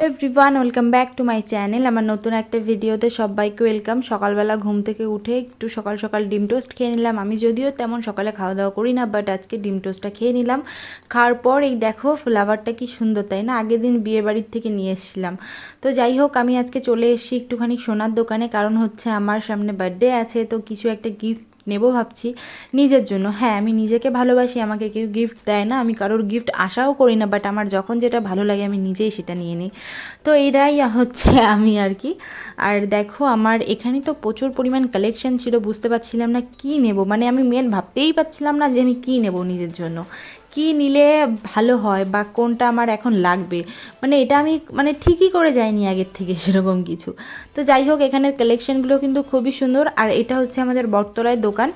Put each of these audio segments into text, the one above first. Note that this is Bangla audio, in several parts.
Everyone welcome back to my channel আমার নতুন একটা ভিডিওতে সবাইকে ওয়েলকাম সকালবেলা ঘুম থেকে উঠে একটু সকাল সকাল ডিম টোস্ট খেয়ে নিলাম। আমি যদিও তেমন সকালে খাওয়া দাওয়া করি না বাট আজকে ডিম টোস্টটা খেয়ে নিলাম। খাওয়ার পর এই দেখো ফ্লাওয়ারটা কি সুন্দর, তাই না? আগের দিন বিয়ে বাড়ির থেকে নিয়ে এসেছিলাম। তো যাই হোক, আমি আজকে চলে এসেছি একটুখানি সোনার দোকানে। কারণ হচ্ছে আমার সামনে বার্থডে আছে, তো কিছু একটা গিফট নেব ভাবছি। নিজের জন্য। হ্যাঁ আমি নিজেকে ভালোবাসি, আমাকে কেউ গিফট দেয় না, আমি কারোর গিফট আশাও করি না বাট আমার যখন যেটা ভালো লাগে, আমি নিজেই সেটা নিয়ে নিই। তো এটাই হচ্ছে আমি আর কি। আর দেখো, আমার এখানে তো প্রচুর পরিমাণ কালেকশন ছিল, বুঝতে পারছিলাম না কি নেব। মানে আমি মেন ভাবতেই পারছিলাম না যে আমি কি নেব নিজের জন্য। কি নিলে ভালো হয় বা কোনটা আমার এখন লাগবে? মানে এটা আমি মানে ঠিকই করে যাইনি আগের থেকে সেরকম কিছু। তো যাই হোক, এখানের কালেকশনগুলো কিন্তু খুবই সুন্দর। আর এটা হচ্ছে আমাদের বটতলায় দোকান।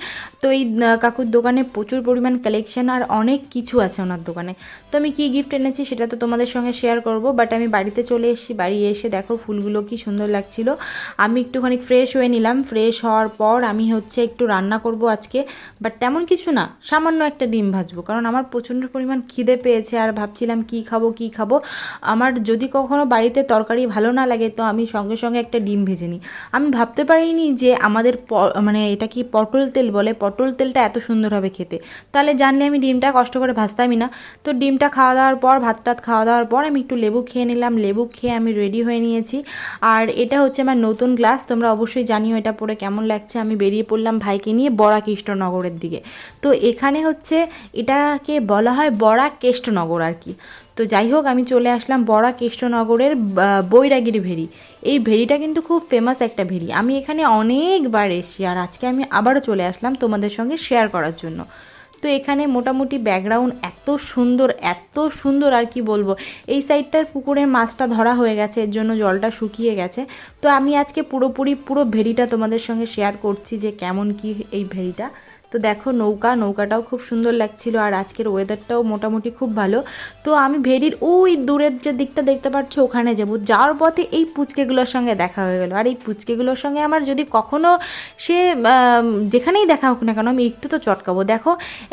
তো এই কাকুর দোকানে প্রচুর পরিমাণ কালেকশন আর অনেক কিছু আছে ওনার দোকানে। তো আমি কী গিফট এনেছি সেটা তো তোমাদের সঙ্গে শেয়ার করব। বাট আমি বাড়িতে চলে এসেছি। বাড়ি এসে দেখো ফুলগুলো কি সুন্দর লাগছিল। আমি একটুখানি ফ্রেশ হয়ে নিলাম। ফ্রেশ হওয়ার পর আমি হচ্ছে একটু রান্না করব আজকে। বাট তেমন কিছু না, সামান্য একটা ডিম ভাজবো। কারণ আমার প্রচণ্ড পরিমাণ খিদে পেয়েছে আর ভাবছিলাম কি খাব কি খাব। আমার যদি কখনো বাড়িতে তরকারি ভালো না লাগে, তো আমি সঙ্গে সঙ্গে একটা ডিম ভেজে নিই। আমি ভাবতে পারিনি যে আমাদের মানে এটা কি পটল তেল বলে? পটল তেলটা এত সুন্দর হবে খেতে। তাহলে জানলে আমি ডিমটা কষ্ট করে ভাজতামই না। তো ডিমটা খাওয়া দাওয়ার পর, ভাত টাত খাওয়া দাওয়ার পর আমি একটু লেবু খেয়ে নিলাম। লেবু খেয়ে আমি রেডি হয়ে নিয়েছি। আর এটা হচ্ছে আমার নতুন গ্লাস তোমরা অবশ্যই জানিও এটা পরে কেমন লাগছে। আমি বেরিয়ে পড়লাম ভাইকে নিয়ে বড়া কৃষ্ণনগরের দিকে। তো এখানে হচ্ছে এটাকে বলা হয় বড়া কেষ্টনগর আর কি। তো যাই হোক, আমি চলে আসলাম বড়া কেষ্টনগরের বৈরাগীর ভেরি। এই ভেরিটা কিন্তু খুব ফেমাস একটা ভেরি। আমি এখানে অনেকবার এসেছি আর আজকে আমি আবারও চলে আসলাম তোমাদের সঙ্গে শেয়ার করার জন্য। তো এখানে মোটামুটি ব্যাকগ্রাউন্ড এত সুন্দর এত সুন্দর আর কি বলব। এই সাইডটার পুকুরের মাছটা ধরা হয়ে গেছে, এর জন্য জলটা শুকিয়ে গেছে। তো আমি আজকে পুরোপুরি পুরো ভেরিটা তোমাদের সঙ্গে শেয়ার করছি যে কেমন কি এই ভেরিটা। তো দেখো নৌকা, নৌকাটাও খুব সুন্দর লাগছিল আর আজকের ওয়েদারটাও মোটামুটি খুব ভালো। তো আমি ভেরির ওই দূরের যে দিকটা দেখতে পাচ্ছ ওখানে যাব। যাওয়ার পথে এই পুচকেগুলোর সঙ্গে দেখা হয়ে গেলো। আর এই পুচকেগুলোর সঙ্গে আমার যদি কখনো সে যেখানেই দেখা হোক না কেন আমি একটু তো চটকাবো। দেখো,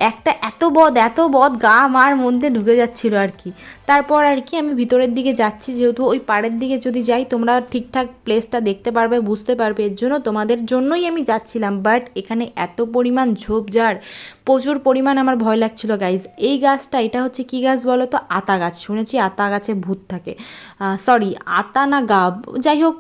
একটা এত বদ এত বদ গা আমার মধ্যে ঢুকে যাচ্ছিল আর কি। তারপর আর কি আমি ভিতরের দিকে যাচ্ছি, যেহেতু ওই পাড়ের দিকে যদি যাই, তোমরা ঠিকঠাক প্লেসটা দেখতে পারবে, বুঝতে পারবে। এর জন্য তোমাদের জন্যই আমি যাচ্ছিলাম বাট এখানে এত পরিমাণ ঝোপঝাড় প্রচুর পরিমাণ আমার ভয় লাগছিল গাইজ এই গাছটা, এটা হচ্ছে কি গাছ বলো তো? আতা গাছ। শুনেছি আতা গাছে ভূত থাকে। সরি আতা না গাব? যাই হোক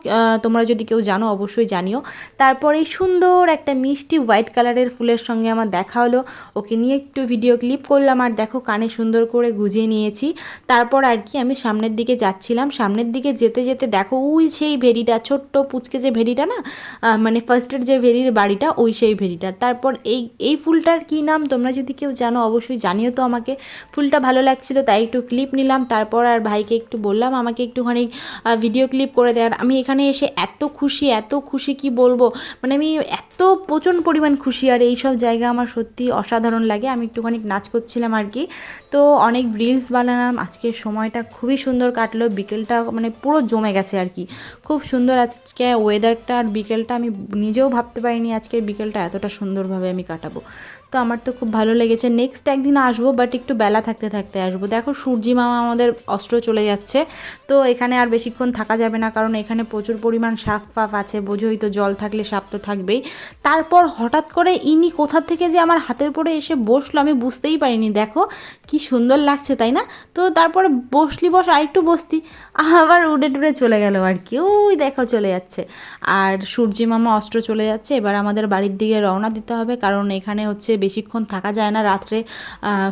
তোমরা যদি কেউ জানো, অবশ্যই জানিও। তারপর এই সুন্দর একটা মিষ্টি হোয়াইট কালারের ফুলের সঙ্গে আমার দেখা হলো। ওকে নিয়ে একটু ভিডিও ক্লিপ করলাম আর দেখো, কানে সুন্দর করে গুজিয়ে নিয়েছি। তারপর আর কি, আমি সামনের দিকে যাচ্ছিলাম। সামনের দিকে যেতে যেতে দেখো, ওই সেই ভেরিটা ছোট্ট পুচকে যে ভেরিটা না? মানে ফার্স্টের যে ভেরির বাড়িটা, ওই সেই ভেরিটা তারপর এই এই ফুলটার কী নাম তোমরা যদি কেউ জানো, অবশ্যই জানিও তো আমাকে। ফুলটা ভালো লাগছিল, তাই একটু ক্লিপ নিলাম। তারপর আর ভাইকে একটু বললাম, আমাকে একটুখানি ভিডিও ক্লিপ করে দেওয়ার আমি এখানে এসে এত খুশি এত খুশি কি বলব? মানে আমি এত প্রচণ্ড পরিমাণ খুশি। আর এই সব জায়গা আমার সত্যি অসাধারণ লাগে। আমি একটুখানি নাচ করছিলাম আর কি। তো অনেক রিলস বানালাম। আজকের সময়টা খুবই সুন্দর কাটলো। বিকেলটা মানে পুরো জমে গেছে আর কি। খুব সুন্দর আজকে ওয়েদারটা আর বিকেলটা আমি নিজেও ভাবতে পারিনি আজকের বিকেলটা এতটা সুন্দরভাবে আমি কাটাবো। তো আমার তো খুব ভালো লেগেছে। নেক্সট একদিন আসব বাট একটু বেলা থাকতে থাকতে আসব। দেখো, সূর্যি মামা আমাদের অস্ত্র চলে যাচ্ছে। তো এখানে আর বেশিক্ষণ থাকা যাবে না, কারণ এখানে প্রচুর পরিমাণ সাপ ফাপ আছে, বোঝোই তো জল থাকলে সাপ তো থাকবেই। তারপর হঠাৎ করে ইনি কোথা থেকে যে আমার হাতের পরে এসে বসল, আমি বুঝতেই পারিনি। দেখো, কি সুন্দর লাগছে, তাই না? তো তারপরে বসলি, বস আর একটু বসতি। আবার উড়ে টুড়ে চলে গেল আর কি। ওই দেখো, চলে যাচ্ছে। আর সূর্যি মামা অস্ত্র চলে যাচ্ছে, এবার আমাদের বাড়ির দিকে রওনা দিতে হবে, কারণ এখানে হচ্ছে বেশিক্ষণ থাকা যায় না রাত্রে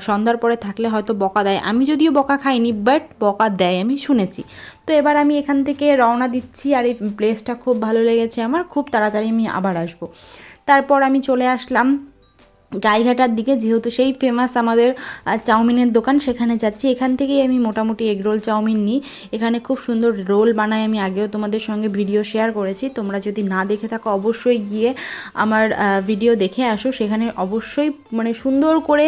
সন্ধ্যার পরে থাকলে হয়তো বকা দেয়। আমি যদিও বকা খাইনি বাট বকা দেয়, আমি শুনেছি। তো এবার আমি এখান থেকে রওনা দিচ্ছি আর এই প্লেসটা খুব ভালো লেগেছে আমার, খুব তাড়াতাড়ি আমি আবার আসব। তারপর আমি চলে আসলাম গাইঘাটার দিকে, যেহেতু সেই ফেমাস আমাদের চাউমিনের দোকান, সেখানে যাচ্ছি। এখান থেকেই আমি মোটামুটি এগ রোল চাউমিন নিই। এখানে খুব সুন্দর রোল বানাই আমি। আগেও তোমাদের সঙ্গে ভিডিও শেয়ার করেছি। তোমরা যদি না দেখে থাকো, অবশ্যই গিয়ে আমার ভিডিও দেখে আসো। সেখানে অবশ্যই মানে সুন্দর করে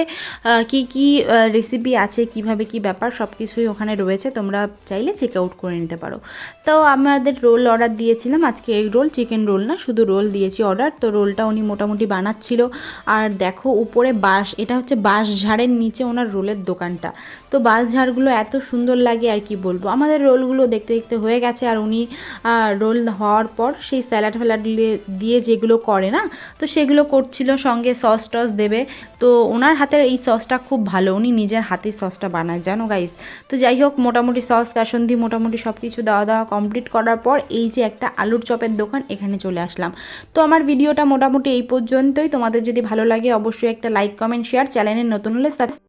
কি কি রেসিপি আছে, কীভাবে কি ব্যাপার সব কিছুই ওখানে রয়েছে। তোমরা চাইলে চেক আউট করে নিতে পারো। তো আমাদের রোল অর্ডার দিয়েছিলাম। আজকে এগ রোল চিকেন রোল না, শুধু রোল দিয়েছি অর্ডার তো রোলটা উনি মোটামুটি বানাচ্ছিল। আর দেখো উপরে বাঁশ, এটা হচ্ছে বাঁশ ঝাড়ের নিচে ওনার রোলের দোকানটা। তো বাঁশ ঝাড়গুলো এত সুন্দর লাগে আর কি বলব। আমাদের রোলগুলো দেখতে দেখতে হয়ে গেছে আর উনি রোল হওয়ার পর সেই স্যালাড ফ্যালাড দিয়ে- যেগুলো করে না, তো সেগুলো করছিল, সঙ্গে সস টস দেবে। তো ওনার হাতের এই সসটা খুব ভালো, উনি নিজের হাতেই সসটা বানায়, জানো গাইস তো যাই হোক, মোটামুটি সস কাসন্দি মোটামুটি সব কিছু দেওয়া দেওয়া কমপ্লিট করার পর এই যে একটা আলুর চপের দোকান, এখানে চলে আসলাম। তো আমার ভিডিওটা মোটামুটি এই পর্যন্তই। তোমাদের যদি ভালো লাগে অবশ্যই একটা লাইক কমেন্ট শেয়ার চ্যানেলে নতুন হলে সাবস্ক্রাইব